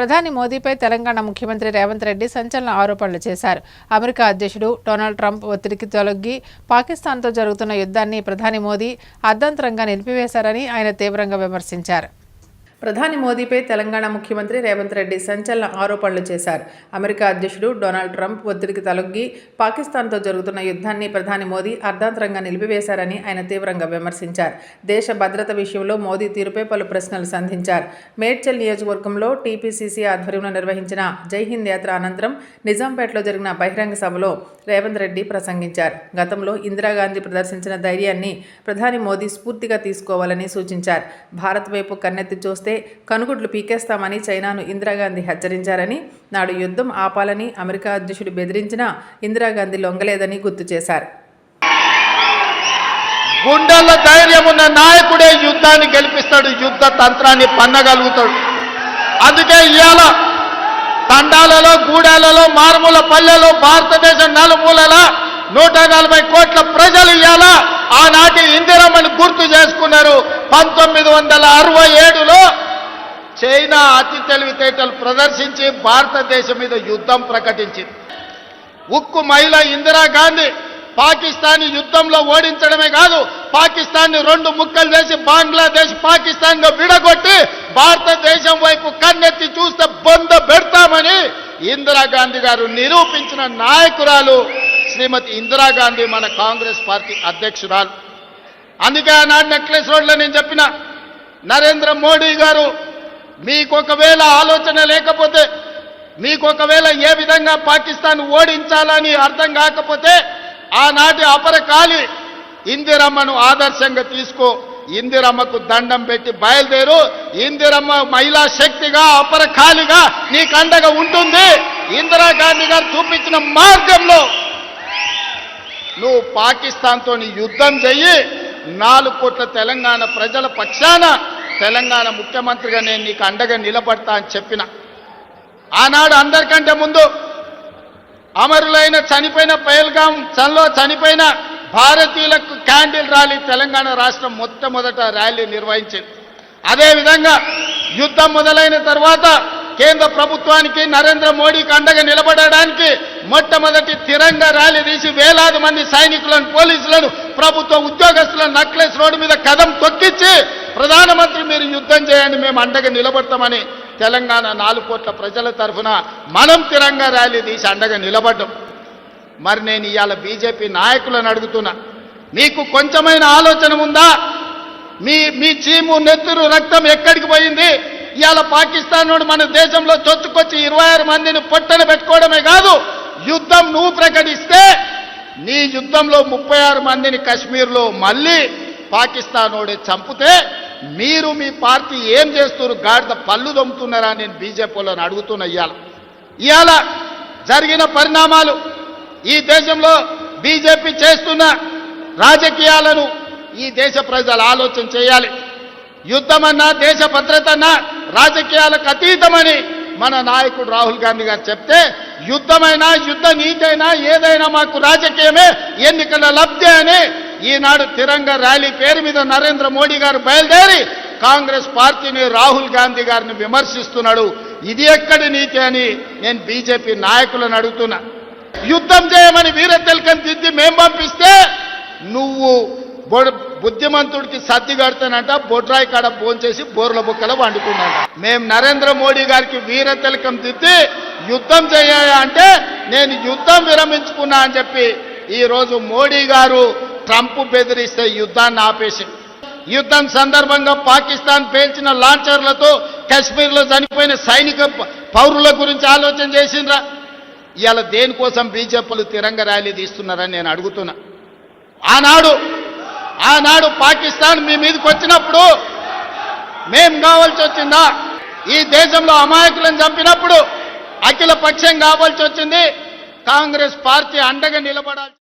ప్రధాని మోదీపై తెలంగాణ ముఖ్యమంత్రి రేవంత్ రెడ్డి సంచలన ఆరోపణలు చేశారు. అమెరికా అధ్యక్షుడు డొనాల్డ్ ట్రంప్ ఒత్తిడికి తొలగి పాకిస్తాన్తో జరుగుతున్న యుద్ధాన్ని ప్రధాని మోదీ అర్ధంతరంగా నిలిపివేశారని ఆయన తీవ్రంగా విమర్శించారు. ప్రధాని మోదీపై తెలంగాణ ముఖ్యమంత్రి రేవంత్ రెడ్డి సంచలన ఆరోపణలు చేశారు. అమెరికా అధ్యక్షుడు డొనాల్డ్ ట్రంప్ ఒత్తిడికి తలొగ్గి పాకిస్తాన్తో జరుగుతున్న యుద్ధాన్ని ప్రధాని మోదీ అర్ధాంతరంగా నిలిపివేశారని ఆయన తీవ్రంగా విమర్శించారు. దేశ భద్రత విషయంలో మోదీ తీరుపై పలు ప్రశ్నలు సంధించారు. మేడ్చల్ నియోజకవర్గంలో టీపీసీసీ ఆధ్వర్యంలో నిర్వహించిన జై హింద్ యాత్ర అనంతరం నిజాంపేటలో జరిగిన బహిరంగ సభలో రేవంత్ రెడ్డి ప్రసంగించారు. గతంలో ఇందిరాగాంధీ ప్రదర్శించిన ధైర్యాన్ని ప్రధాని మోదీ స్ఫూర్తిగా తీసుకోవాలని సూచించారు. భారత్ వైపు కన్నెత్తి చూస్తే కనుగుడ్లు పీకేస్తామని చైనాను ఇందిరాగాంధీ హెచ్చరించారని నాడు యుద్ధం ఆపాలని అమెరికా అధ్యక్షుడు బెదిరించినా ఇందిరాగాంధీ లొంగలేదని గుర్తు చేశారు. గుండెల ధైర్యం ఉన్న నాయకుడే యుద్ధాన్ని గెలిపిస్తాడు యుద్ధ తంత్రాన్ని పన్నగలుగుతాడు. అందుకే ఇవాళ తండాలలో గూడాలలో మారుమూల పల్లెలో భారతదేశం నలుమూలల నూట నలభై కోట్ల ప్రజలు ఇవాళ ఆనాటి ఇందిరమ్మని గుర్తు చేసుకున్నారు. పంతొమ్మిది వందల అరవై ఏడులో చైనా అతి తెలివితేటలు ప్రదర్శించి భారతదేశం మీద యుద్ధం ప్రకటించింది. ఉక్కు మహిళ ఇందిరాగాంధీ పాకిస్తాన్ యుద్ధంలో ఓడించడమే కాదు పాకిస్తాన్ని రెండు ముక్కలు చేసి బంగ్లాదేశ్ పాకిస్తాన్గా విడగొట్టి భారతదేశం వైపు కన్నెత్తి చూస్తే బొంద పెడతామని ఇందిరాగాంధీ గారు నిరూపించిన నాయకురాలు శ్రీమతి ఇందిరాగాంధీ మన కాంగ్రెస్ పార్టీ అధ్యక్షురాలు. అందుకే ఆనాడు నెక్లెస్ రోడ్లో నేను చెప్పిన నరేంద్ర మోడీ గారు మీకు ఒకవేళ ఆలోచన లేకపోతే మీకు ఒకవేళ ఏ విధంగా పాకిస్తాన్ ఓడించాలని అర్థం కాకపోతే ఆనాటి అపరకాలి ఇందిరమ్మను ఆదర్శంగా తీసుకో. ఇందిరమ్మకు దండం పెట్టి బయలుదేరు. ఇందిరమ్మ మహిళా శక్తిగా అపరకాలిగా నీకు అండగా ఉంటుంది. ఇందిరాగాంధీ గారు చూపించిన మార్గంలో నువ్వు పాకిస్తాన్తో యుద్ధం చెయ్యి. నాలుగు కోట్ల తెలంగాణ ప్రజల పక్షాన తెలంగాణ ముఖ్యమంత్రిగా నేను నీకు అండగా నిలబడతా అని చెప్పిన. ఆనాడు అందరికంటే ముందు అమరులైన చనిపోయిన పైల్గాం చల్లో చనిపోయిన భారతీయులకు క్యాండిల్ ర్యాలీ తెలంగాణ రాష్ట్రం మొట్టమొదట ర్యాలీ నిర్వహించింది. అదేవిధంగా యుద్ధం మొదలైన తర్వాత కేంద్ర ప్రభుత్వానికి నరేంద్ర మోడీకి అండగా నిలబడడానికి మొట్టమొదటి తిరంగ ర్యాలీ తీసి వేలాది మంది సైనికులను పోలీసులను ప్రభుత్వ ఉద్యోగస్తుల నక్లెస్ రోడ్డు మీద కదం తొక్కించి ప్రధానమంత్రి మీరు యుద్ధం చేయండి మేము అండగా నిలబడతామని తెలంగాణ నాలుగు కోట్ల ప్రజల తరఫున మనం తిరంగా ర్యాలీ తీసి అండగా నిలబడ్డం. మరి నేను ఇవాళ బీజేపీ నాయకులను అడుగుతున్నా మీకు కొంచెమైన ఆలోచన ఉందా? మీ మీ చీము నెత్తురు రక్తం ఎక్కడికి పోయింది? ఇవాళ పాకిస్తాన్ నుండి మన దేశంలో చొచ్చుకొచ్చి ఇరవై ఆరు మందిని పొట్టన పెట్టుకోవడమే కాదు యుద్ధం నువ్వు ప్రకటిస్తే నీ యుద్ధంలో ముప్పై ఆరు మందిని కశ్మీర్లో మళ్ళీ పాకిస్తాన్ వాడు చంపితే మీరు మీ పార్టీ ఏం చేస్తున్నారు? గాడిద పళ్ళు దొమ్ముతున్నారా నేను బీజేపీలను అడుగుతున్న ఇవాళ ఇవాళ జరిగిన పరిణామాలు ఈ దేశంలో బీజేపీ చేస్తున్న రాజకీయాలను ఈ దేశ ప్రజలు ఆలోచన చేయాలి. యుద్ధమన్నా దేశ భద్రతన్నా రాజకీయాలకు అతీతమని మన నాయకుడు రాహుల్ గాంధీ గారు చెప్తే యుద్ధమైనా యుద్ధ నీతైనా ఏదైనా మాకు రాజకీయమే ఎన్నికల లబ్ధి అని ఈనాడు తిరంగ ర్యాలీ పేరు మీద నరేంద్ర మోడీ గారు బయలుదేరి కాంగ్రెస్ పార్టీని రాహుల్ గాంధీ గారిని విమర్శిస్తున్నాడు. ఇది ఎక్కడి నీతి అని నేను బీజేపీ నాయకులను అడుగుతున్నా. యుద్ధం చేయమని వీర తిలకం దిద్ది మేం పంపిస్తే నువ్వు బొడ్- బుద్ధిమంతుడికి సర్ది కడతానంట బొడ్రాయి కాడ భోంచేసి బోర్ల బుక్కల వండుకున్నాడు మేం నరేంద్ర మోడీ గారికి వీర తిలకం దిద్ది యుద్ధం చేయాలి అంటే నేను యుద్ధం విరమించుకున్నా అని చెప్పి ఈరోజు మోడీ గారు ట్రంప్ బెదిరిస్తే యుద్ధాన్ని ఆపేసి యుద్ధం సందర్భంగా పాకిస్తాన్ పేల్చిన లాంచర్లతో కశ్మీర్లో చనిపోయిన సైనిక పౌరుల గురించి ఆలోచన చేసిండ్రా. ఇవాళ దేనికోసం బీజేపీలు తిరంగ ర్యాలీ తీస్తున్నారని నేను అడుగుతున్నా. ఆనాడు ఆనాడు పాకిస్తాన్ మీ మీదకి వచ్చినప్పుడు మేం కావాల్సి వచ్చిందా? ఈ దేశంలో అమాయకులను చంపినప్పుడు అఖిల పక్షం కావాల్సి వచ్చింది. కాంగ్రెస్ పార్టీ అండగా నిలబడాలి